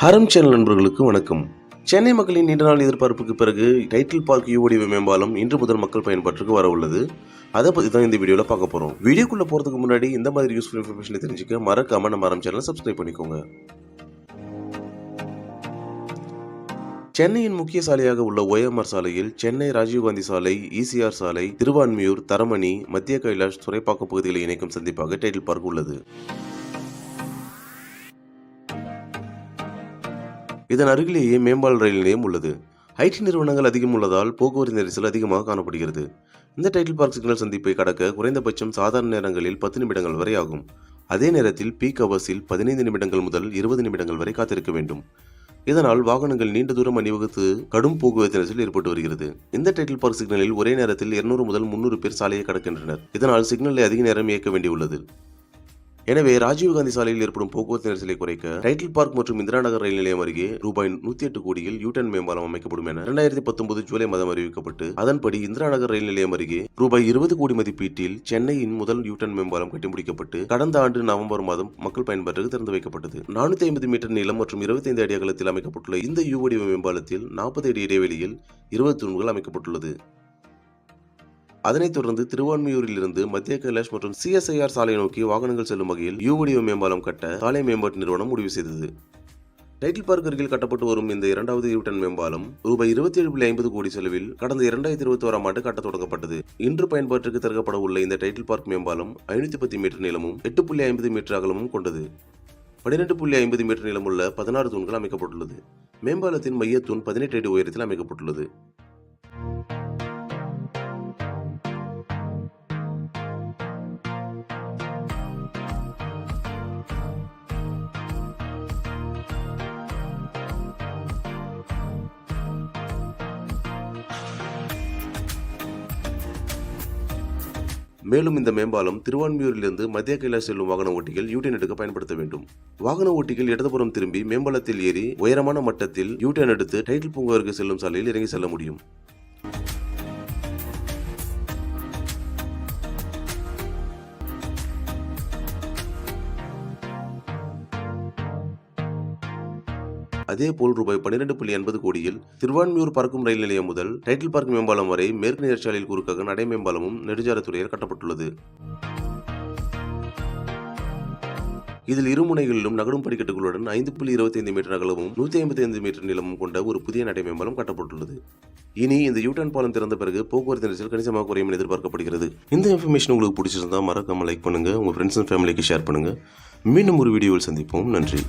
Haram channel நண்பர்களுக்கு வணக்கம். சென்னை மக்களின் நீண்ட நாள் எதிர்பார்ப்புக்கு பிறகு டைட்டில் பார்க் யூடிவி மேம்பாலம் இன்று முதல் மக்கள் பயன்பாட்டுக்கு வர உள்ளது. அதை பற்றி தான் இந்த வீடியோவில் பார்க்க போகிறோம் வீடியோக்குள்ளே போகிறதுக்கு முன்னாடி இந்த மாதிரி யூஸ்ஃபுல் இன்ஃபர்மேஷனை தெரிஞ்சுக்க மறக்காம நம்ம ஹரம் சேனலை சப்ஸ்கிரைப் பண்ணிக்கோங்க. சென்னையின் முக்கிய சாலையாக உள்ள ஓஎம்ஆர் சாலையில் சென்னை ராஜீவ்காந்தி சாலை இசிஆர் சாலை திருவான்மியூர் தரமணி மத்திய கைலாஷ் துறைப்பாக்கம் பகுதிகளை இணைக்கும் சந்திப்பாக டைட்டில் பார்க் உள்ளது. இதன் அருகிலேயே மேம்பால் ரயில் நிலையம் உள்ளது. ஐடி நிறுவனங்கள் அதிகம் உள்ளதால் போக்குவரத்து நெரிசல் அதிகமாக காணப்படுகிறது. இந்த டைட்டில் பார்க் சிக்னல் சந்திப்பை கடக்க குறைந்தபட்சம் சாதாரண நேரங்களில் பத்து நிமிடங்கள் வரை ஆகும். அதே நேரத்தில் பீக் அவர்ஸில் பதினைந்து நிமிடங்கள் முதல் இருபது நிமிடங்கள் வரை காத்திருக்க வேண்டும். இதனால் வாகனங்கள் நீண்ட தூரம் அணிவகுத்து கடும் போக்குவரத்து நெரிசல் ஏற்பட்டு வருகிறது. இந்த டைட்டில் பார்க் சிக்னலில் ஒரே நேரத்தில் 200 முதல் முன்னூறு பேர் சாலையை கடக்கின்றனர். இதனால் சிக்னலை அதிக நேரம் இயக்க வேண்டியுள்ளது. எனவே ராஜீவ்காந்தி சாலையில் ஏற்படும் போக்குவரத்து நெரிசலை குறைக்க டைட்டில் பார்க் மற்றும் இந்திரா நகர் ரயில் நிலையம் அருகே ரூபாய் நூத்தி எட்டு கோடியில் யூட்டன் மேம்பாலம் அமைக்கப்படும் என இரண்டாயிரத்தி பத்தொன்பது ஜூலை மாதம் அறிவிக்கப்பட்டு அதன்படி இந்திரா நகர் ரயில் நிலையம் அருகே ரூபாய் இருபது கோடி மதிப்பீட்டில் சென்னையின் முதல் யூட்டன் மேம்பாலம் கட்டி முடிக்கப்பட்டு கடந்த ஆண்டு நவம்பர் மாதம் மக்கள் பயன்பாட்டுக்கு திறந்து வைக்கப்பட்டது. நானூத்தி ஐம்பது மீட்டர் நீளம் மற்றும் 25 அடி அகலத்தில் அமைக்கப்பட்டுள்ள இந்த யூ வடிவ மேம்பாலத்தில் நாற்பது அடி இடைவெளியில் இருபது தூண்கள் அமைக்கப்பட்டுள்ளது. அதனைத் தொடர்ந்து திருவான்மியூரிலிருந்து மத்திய கைலாஷ் மற்றும் சிஎஸ்ஐஆர் சாலை நோக்கி வாகனங்கள் செல்லும் வகையில் யூ வடிவ மேம்பாலம் கட்ட சாலை மேம்பாட்டு நிறுவனம் முடிவு செய்தது. டைட்டில் பார்க் அருகில் கட்டப்பட்டு வரும் இந்த இரண்டாவது யூட்டன் மேம்பாலம் ரூபாய் இருபத்தி ஏழு புள்ளி ஐம்பது கோடி செலவில் கடந்த இரண்டாயிரத்தி இருபத்தி ஓராம் ஆண்டு கட்ட தொடங்கப்பட்டது. இன்று பயன்பாட்டிற்கு திறக்கப்பட உள்ள இந்த டைட்டில் பார்க் மேம்பாலம் ஐநூத்தி பத்து மீட்டர் நீளமும் எட்டு புள்ளி ஐம்பது மீட்டர் அகலமும் கொண்டது. பன்னிரெண்டு புள்ளி ஐம்பது மீட்டர் நீளமுள்ள பதினாறு தூண்கள் அமைக்கப்பட்டுள்ளது. மேம்பாலத்தின் மையத்தூண் பதினெட்டு அடி உயரத்தில் அமைக்கப்பட்டுள்ளது. மேலும் இந்த மேம்பாலம் திருவான்மியூரிலிருந்து மத்திய கைலா செல்லும் வாகன ஓட்டிகள் யூடியன் எடுக்க பயன்படுத்த வேண்டும். வாகன ஓட்டிகள் இடதுபுறம் திரும்பி மேம்பாலத்தில் ஏறி உயரமான மட்டத்தில் யூடியன் எடுத்து டைட்டில் பூங்காவிற்கு செல்லும் சாலையில் இறங்கி செல்ல முடியும். அதேபோல் ரூபாய் பன்னிரண்டு புள்ளி எண்பது கோடியில் திருவான்மியூர் பறக்கும் ரயில் நிலையம் முதல் டைட்டில் பார்க் மேம்பாலம் வரை மேற்கு நேர்ச்சாலையில் குறுக்காக நடை மேம்பாலமும் நெடுஞ்சாலைத்துறையில் கட்டப்பட்டுள்ளது. இதில் இரு முனைகளிலும் நகரும் படிக்கட்டுகளுடன் ஐந்து புள்ளி இருபத்தைந்து மீட்டர் அகலமும் நூற்றி ஐம்பத்தி ஐந்து மீட்டர் நீளமும் கொண்ட ஒரு புதிய நடை மேம்பாலம் கட்டப்பட்டுள்ளது. இனி இந்த யூட்டன் பாலம் திறந்த பிறகு போக்குவரத்து நெரிசல் கணிசமாக குறையும் எதிர்பார்க்கப்படுகிறது. இந்த இன்ஃபர்மேஷன் உங்களுக்கு பிடிச்சிருந்தா மறக்காம லைக் பண்ணுங்க உங்க ஃப்ரெண்ட்ஸ் அண்ட் ஃபேமிலிக்கு ஷேர் பண்ணுங்க. மீண்டும் ஒரு வீடியோவில் சந்திப்போம். நன்றி.